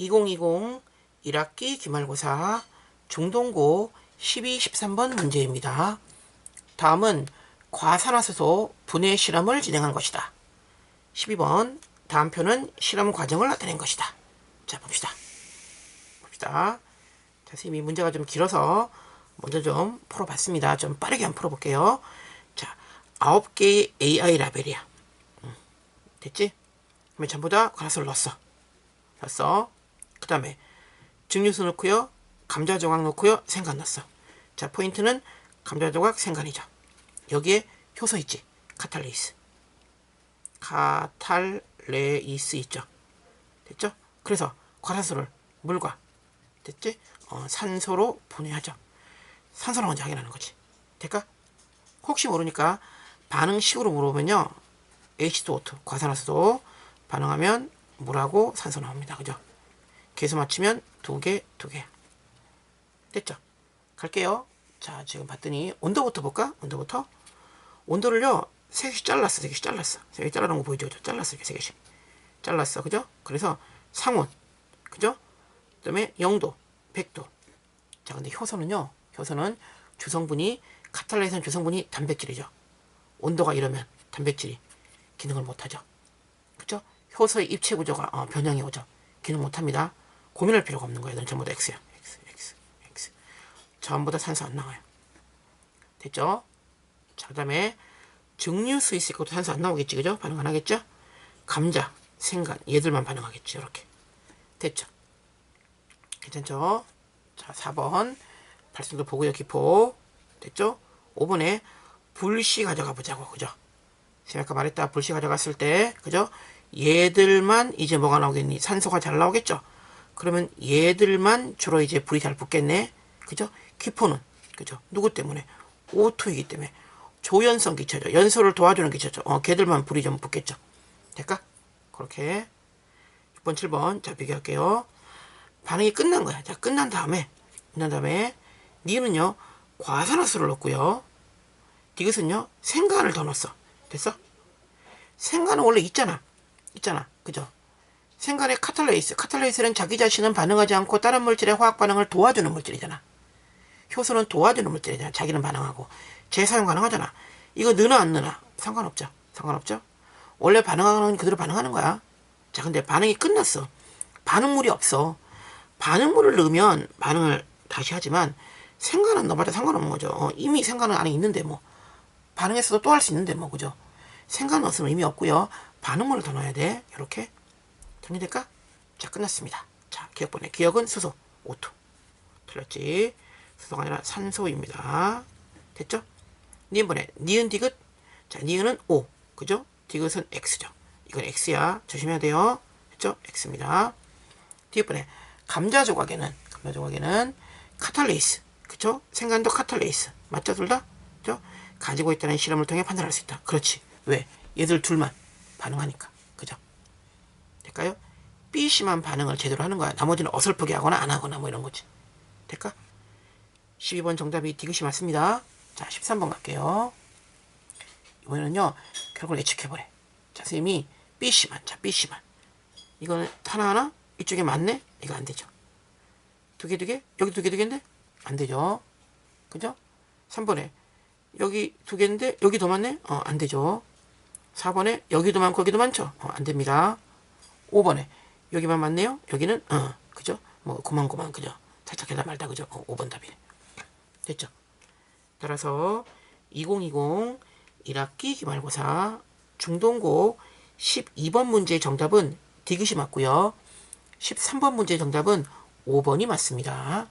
2020 1학기 기말고사 중동고 12, 13번 문제입니다. 다음은 과산화수소 분해 실험을 진행한 것이다. 12번 다음 표는 실험 과정을 나타낸 것이다. 자 봅시다. 봅시다. 자, 선생님이 문제가 좀 길어서 먼저 좀 풀어봤습니다. 좀 빠르게 한번 풀어볼게요. 자, 9개의 AI 라벨이야. 음, 됐지? 그러면 전부 다 가라스를 넣었어. 넣었어. 그 다음에 증류수 넣고요. 감자 조각 넣고요. 생간 넣었어. 자, 포인트는 감자 조각 생간이죠. 여기에 효소 있지. 카탈레이스. 카탈레이스 있죠. 됐죠? 그래서 과산수를 물과 됐지? 어, 산소로 분해하죠. 산소로 먼저 확인하는 거지. 될까? 혹시 모르니까 반응식으로 물어보면요. H2O2 과산화수소 반응하면 물하고 산소 나옵니다. 그죠? 계수 맞추면 두 개, 두 개. 됐죠? 갈게요. 자, 지금 봤더니 온도부터 볼까? 온도부터. 온도를요. 세 개씩 잘랐어. 세 개씩 잘랐어. 세 개씩 잘라놓은 거 보이죠? 잘랐어. 이렇게 세 개씩. 잘랐어. 그죠? 그래서 상온. 그죠? 그 다음에 0도, 100도. 자, 근데 효소는요. 효소는 주성분이 카탈레이선 주성분이 단백질이죠. 온도가 이러면 단백질이 기능을 못하죠. 그죠? 효소의 입체 구조가 어, 변형이 오죠. 기능 못합니다. 고민할 필요가 없는 거예요. 넌 전부 다 X야. X, X, X. 전부 다 산소 안 나와요. 됐죠? 자, 그 다음에 증류수 있을 것도 산소 안 나오겠지. 그죠? 반응 안 하겠죠? 감자, 생간, 얘들만 반응하겠지. 이렇게. 됐죠? 괜찮죠? 자, 4번. 발생도 보고요, 기포. 됐죠? 5번에 불씨 가져가 보자고. 그죠? 제가 아까 말했다. 불씨 가져갔을 때, 그죠? 얘들만 이제 뭐가 나오겠니? 산소가 잘 나오겠죠? 그러면 얘들만 주로 이제 불이 잘 붙겠네? 그죠? 기포는, 그죠? 누구 때문에? O2이기 때문에. 조연성 기체죠. 연소를 도와주는 기체죠. 어, 걔들만 불이 좀 붙겠죠. 될까? 그렇게. 6번, 7번. 자, 비교할게요. 반응이 끝난 거야. 자, 끝난 다음에, 끝난 다음에, 니은요, 과산화수를 넣고요. 디귿은요, 생간을 더 넣었어. 됐어? 생간은 원래 있잖아. 있잖아. 그죠? 생간의 카탈레이스. 카탈레이스는 자기 자신은 반응하지 않고 다른 물질의 화학 반응을 도와주는 물질이잖아. 효소는 도와주는 물질이잖아. 자기는 반응하고. 재사용 가능하잖아. 이거 느나 안 느나? 상관없죠. 상관없죠? 원래 반응하는 그대로 반응하는 거야. 자, 근데 반응이 끝났어. 반응물이 없어. 반응물을 넣으면 반응을 다시 하지만 생간은 넣어봤자 상관없는 거죠. 어, 이미 생간은 안에 있는데 뭐. 반응했어도 또 할 수 있는데 뭐. 그죠? 생간 넣었으면 의미 없고요. 반응물을 더 넣어야 돼. 이렇게. 정리될까? 자, 끝났습니다. 자, 기억번에. 기억은 수소, O2. 틀렸지? 수소가 아니라 산소입니다. 됐죠? 니은번에. 니은 디귿. 자, 니은은 O. 그죠? 디귿은 X죠. 이건 X야. 조심해야 돼요. 됐죠? X입니다. 뒤번에. 감자 조각에는, 감자 조각에는 카탈레이스. 그죠? 생간도 카탈레이스. 맞죠? 둘 다? 그죠? 가지고 있다는 실험을 통해 판단할 수 있다. 그렇지. 왜? 얘들 둘만 반응하니까. 될까요? B씨만 반응을 제대로 하는 거야. 나머지는 어설프게 하거나 안 하거나 뭐 이런 거지. 될까? 12번 정답이 디귿이 맞습니다. 자, 13번 갈게요. 이번에는요, 결국은 예측해보래. 자, 선생님이 B씨만, 자, B씨만. 이거는 하나하나? 이쪽에 맞네? 이거 안 되죠. 두 개, 두 개? 여기 두 개, 두 개인데? 안 되죠. 그죠? 3번에 여기 두 개인데 여기 더 많네? 어, 안 되죠. 4번에 여기도 많고 여기도 많죠? 어, 안 됩니다. 5번에 여기만 맞네요? 여기는 어, 그죠? 뭐 고만고만 그죠? 살짝 해다 말다 그죠? 어, 5번 답이네. 됐죠? 따라서 2020 1학기 기말고사 중동고 12번 문제의 정답은 디귿이 맞고요. 13번 문제의 정답은 5번이 맞습니다.